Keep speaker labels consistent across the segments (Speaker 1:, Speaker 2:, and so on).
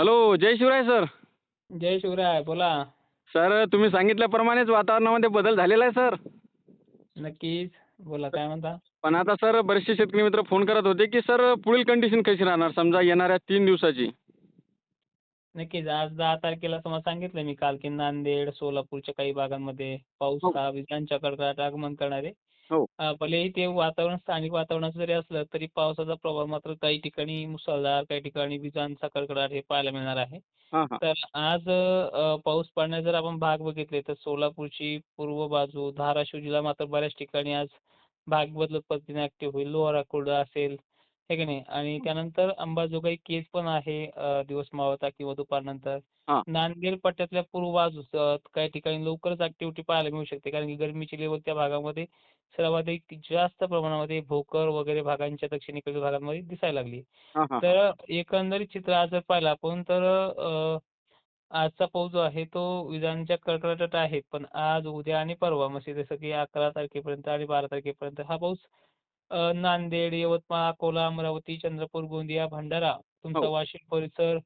Speaker 1: Hello जय Shivrai sir.
Speaker 2: जय शिवराय बोला.
Speaker 1: सर तुम्ही सांगितल्याप्रमाणेच वातावरणामध्ये बदल झालेला आहे सर.
Speaker 2: नक्कीच बोला काय म्हणता?
Speaker 1: पण आता सर बरेचसे शेतकरी मित्र फोन करत होते की सर पुढील कंडिशन कशी राहणार? समजा येणाऱ्या तीन दिवसाची.
Speaker 2: नक्कीच. आज दहा तारखेला तुम्हाला सांगितलं मी काल की नांदेड सोलापूरच्या काही भागांमध्ये पाऊस
Speaker 1: हो.
Speaker 2: हा विजांच्या कडकडाट आगमन करणार. आहे
Speaker 1: हो.
Speaker 2: अं, भलेही ते वातावरण स्थानिक वातावरणाचं जरी असलं तरी पावसाचा प्रभाव मात्र काही ठिकाणी मुसळधार काही ठिकाणी विजांचा कडकडाट हे पाहायला मिळणार आहे.
Speaker 1: हां हां.
Speaker 2: तर आज अं, पाऊस पडण्याचे जर आपण भाग बघितले तर सोलापूरची पूर्व बाजू धाराशिव जिल्हा मात्र बऱ्याच ठिकाणी आज भाग बदलत पद्धतीने ऍक्टिव्ह होईल. लोहारा कुर्डा असेल हे की नाही? आणि त्यानंतर अंबाजोगाई केज पण आहे अं, दिवस मावळता किंवा दुपारनंतर
Speaker 1: हां.
Speaker 2: नांदेड पट्ट्यातल्या पूर्व बाजूस अं, काही ठिकाणी लवकरच ऍक्टिव्हिटी पाहायला मिळू शकते. कारण की गरमीची लेवल त्या भागामध्ये सर्वाधिक जास्त प्रमाणामध्ये भोकर वगैरे भागांच्या दक्षिणेकडील भागांमध्ये दिसायला लागली
Speaker 1: हां हां.
Speaker 2: तर एकंदरीत चित्र आज जर पाहिलं आपण तर अं, आजचा पाऊस जो आहे तो विजांच्या कडकडाटात आहे. पण आज उद्या आणि परवा म्हणजे जसं की अकरा तारखेपर्यंत आणि बारा तारखेपर्यंत हा पाऊस नांदेड यवतमाळ अकोला अमरावती चंद्रपूर गोंदिया भंडारा तुमचा
Speaker 1: हो.
Speaker 2: वाशिम परिसर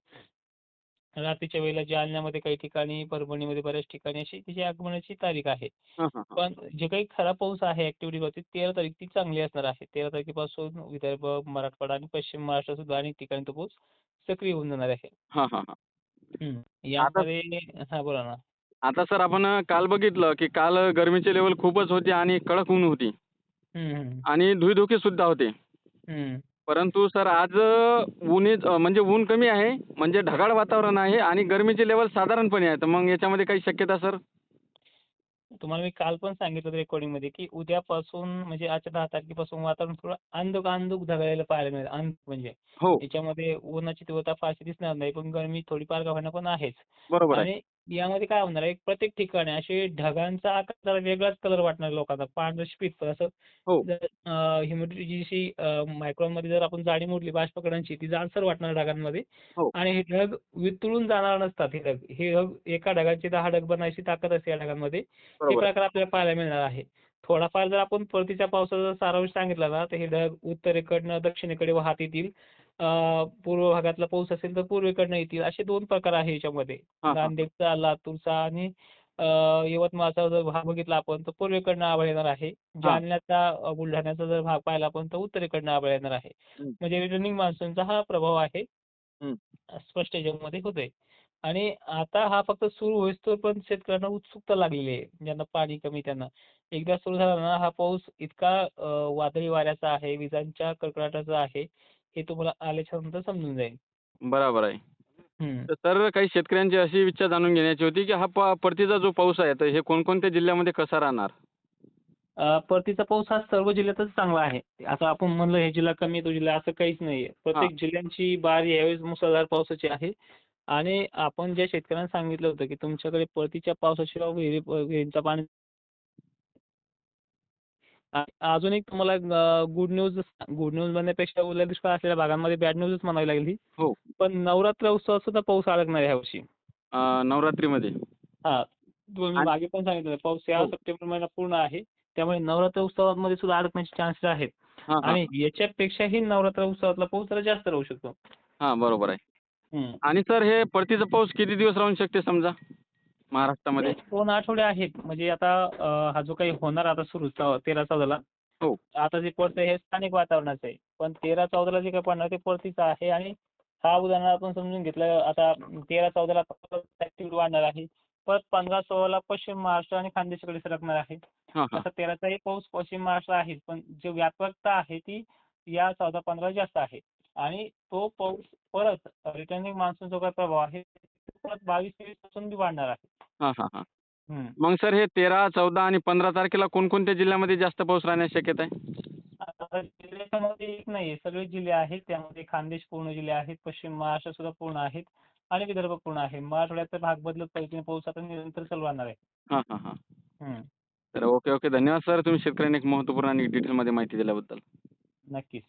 Speaker 2: रात्रीच्या वेळेला जालन्यामध्ये काही ठिकाणी परभणीमध्ये बऱ्याच ठिकाणी अशी तिची आगमनाची तारीख आहे
Speaker 1: हां हां हां.
Speaker 2: पण जे काही खरा पाऊस आहे ऍक्टिव्हिटी होती तेरा तारीख ती चांगली असणार आहे तेरा तारखेपासून विदर्भ मराठवाडा आणि पश्चिम महाराष्ट्र सुद्धा अनेक ठिकाणी तो पाऊस सक्रिय होऊन जाणार आहे
Speaker 1: हां हां हां
Speaker 2: हम्म. यामध्ये हा बोला ना
Speaker 1: आता सर आपण काल बघितलं की काल गरमीची लेवल खूपच होती आणि कडक ऊन होती आणि धुईधुके सुद्धा होते. परंतु सर आज ऊन म्हणजे ऊन कमी आहे म्हणजे ढगाळ वातावरण आहे आणि गरमीची लेवल साधारणपणे आहे. तर मग याच्यामध्ये काही शक्यता सर?
Speaker 2: तुम्हाला मी काल पण सांगितलं होतं recording मध्ये की उद्यापासून म्हणजे आजच्या दहा तारखेपासून वातावरण थोडं अंधुक अंधुक ढगाळलेलं पाहायला मिळेल. अंधुक म्हणजे
Speaker 1: हो.
Speaker 2: याच्यामध्ये उन्हाची तीव्रता फारशी दिसणार नाही पण गरमी थोडीफार का होईना पण आहेच.
Speaker 1: बरोबर आहे.
Speaker 2: आणि यामध्ये काय होणार आहे प्रत्येक ठिकाणी असे ढगांचा आकार जरा वेगळाच कलर वाटणार लोकांना. पांढरं स्पिक असं.
Speaker 1: हो.
Speaker 2: जर ह्युमिडिटीची जी मायक्रॉनमध्ये जर आपण जाडी मोडली बाष्पकणांची ती जाडसर वाटणार ढगांमध्ये.
Speaker 1: हो.
Speaker 2: आणि हे ढग वितळून जाणार नसतात हे ढग. हे ढग एका ढगाची दहा ढग बनायची ताकद असते या ढगांमध्ये. हे
Speaker 1: बरोबर. आहे.
Speaker 2: प्रकार आपल्याला पाहायला मिळणार आहे. थोडाफार जर आपण परतीच्या पावसाचा सारांश सांगितला ना तर हे ढग उत्तरेकडनं दक्षिणेकडे वाहत येतील. पूर्व भागातला पाऊस असेल तर पूर्वेकडनं येतील. असे दोन प्रकार आहे याच्यामध्ये. नांदेडचा लातूरचा आणि यवतमाळचा जर भाग बघितला आपण तर पूर्वेकडनं आभाळ येणार आहे. जालन्याचा बुलढाण्याचा जर भाग पाहिला आपण तर उत्तरेकडनं आभाळ येणार आहे. म्हणजे रिटर्निंग मान्सूनचा हा प्रभाव आहे. स्पष्ट याच्यामध्ये होतोय. आणि आता हा फक्त सुरू होईस्तोवर पण शेतकऱ्यांना उत्सुकता लागलेली आहे. ज्यांना पाणी कमी त्यांना. एकदा सुरू झाला ना हा पाऊस इतका वादळी वाऱ्याचा आहे विजांच्या कडकडाटाचा आहे. हे तुम्हाला आल्याच्यानंतर समजून जाईल.
Speaker 1: बरोबर आहे.
Speaker 2: हम्म.
Speaker 1: तर सर काही शेतकऱ्यांची अशी इच्छा जाणून घेण्याची होती की हा प परतीचा जो पाऊस आहे तर हे कोणकोणत्या जिल्ह्यामध्ये कसा राहणार?
Speaker 2: अं, परतीचा पाऊस हा सर्व जिल्ह्यातच चांगला आहे. असं आपण म्हणलं हे जिल्हा कमी आहे, तो जिल्हा असं काहीच नाहीये. प्रत्येक जिल्ह्यांची बारी यावेळेस मुसळधार पावसाची आहे. आणि आपण ज्या शेतकऱ्यांना सांगितलं होतं की तुमच्याकडे परतीच्या पावसाशिवाय विहिरी विहिरींचा पाणी अजून एक तुम्हाला गुड न्यूज गुड न्यूज म्हणण्यापेक्षा ओल्या दुष्काळ असलेल्या भागांमध्ये बॅड न्यूजच म्हणावी लागेल ही.
Speaker 1: हो.
Speaker 2: पण नवरात्र उत्सवात सुद्धा पाऊस अडकणार आहे यावर्षी
Speaker 1: अं, नवरात्रीमध्ये.
Speaker 2: हा. तुम्ही मागे पण सांगितलं पाऊस या
Speaker 1: हो.
Speaker 2: सप्टेंबर महिना पूर्ण आहे. त्यामुळे नवरात्र उत्सवामध्ये सुद्धा अडकण्याचे चान्सेस आहेत. आणि याच्यापेक्षाही नवरात्र उत्सवातला पाऊस जरा जास्त राहू शकतो.
Speaker 1: हां बरोबर आहे. आणि सर हे परतीचा पाऊस किती दिवस राहू शकते समजा? महाराष्ट्रामध्ये?
Speaker 2: दोन आठवडे आहेत. म्हणजे आता हा जो काही होणार आता सुरू तेरा चौदाला.
Speaker 1: हो.
Speaker 2: आता जे पडतंय हे स्थानिक वातावरणाचं आहे. पण तेरा चौदाला जे काही पडणार ते परतीचं आहे आणि हा उदाहरण आपण समजून घेतलं. आता तेरा चौदाला ऍक्टिव्हिटी वाढणार आहे. परत पंधरा सोळाला पश्चिम महाराष्ट्र आणि खानदेशाकडे सरकणार आहे. तसा तेराचाही पाऊस पश्चिम महाराष्ट्र आहे. पण जी व्यापकता आहे ती या चौदा पंधरा जास्त आहे. आणि तो पाऊस परत रिटर्निंग मान्सून जो काही प्रभाव आहे परत बावीस तेवीसपासून वाढणार आहे.
Speaker 1: हां हां हां.
Speaker 2: हम्म.
Speaker 1: मग सर हे तेरा चौदा आणि पंधरा तारखेला कोणकोणत्या जिल्ह्यामध्ये जास्त पाऊस राहण्याची शक्यता आहे?
Speaker 2: आता जिल्ह्याच्यामध्ये एक नाही सगळे जिल्हे आहेत. त्यामध्ये खानदेश पूर्ण जिल्हे आहेत. पश्चिम महाराष्ट्र सुद्धा पूर्ण आहेत. आणि विदर्भ पूर्ण आहे. मराठवाड्याचा भाग बदलत पद्धतीने पाऊस आता निरंतर चालू राहणार आहे.
Speaker 1: हां हां हां.
Speaker 2: हम्म.
Speaker 1: तर ओके ओके. धन्यवाद सर. तुम्ही शेतकऱ्यांनी एक महत्त्वपूर्ण आणि डिटेलमध्ये माहिती दिल्याबद्दल.
Speaker 2: नक्कीच.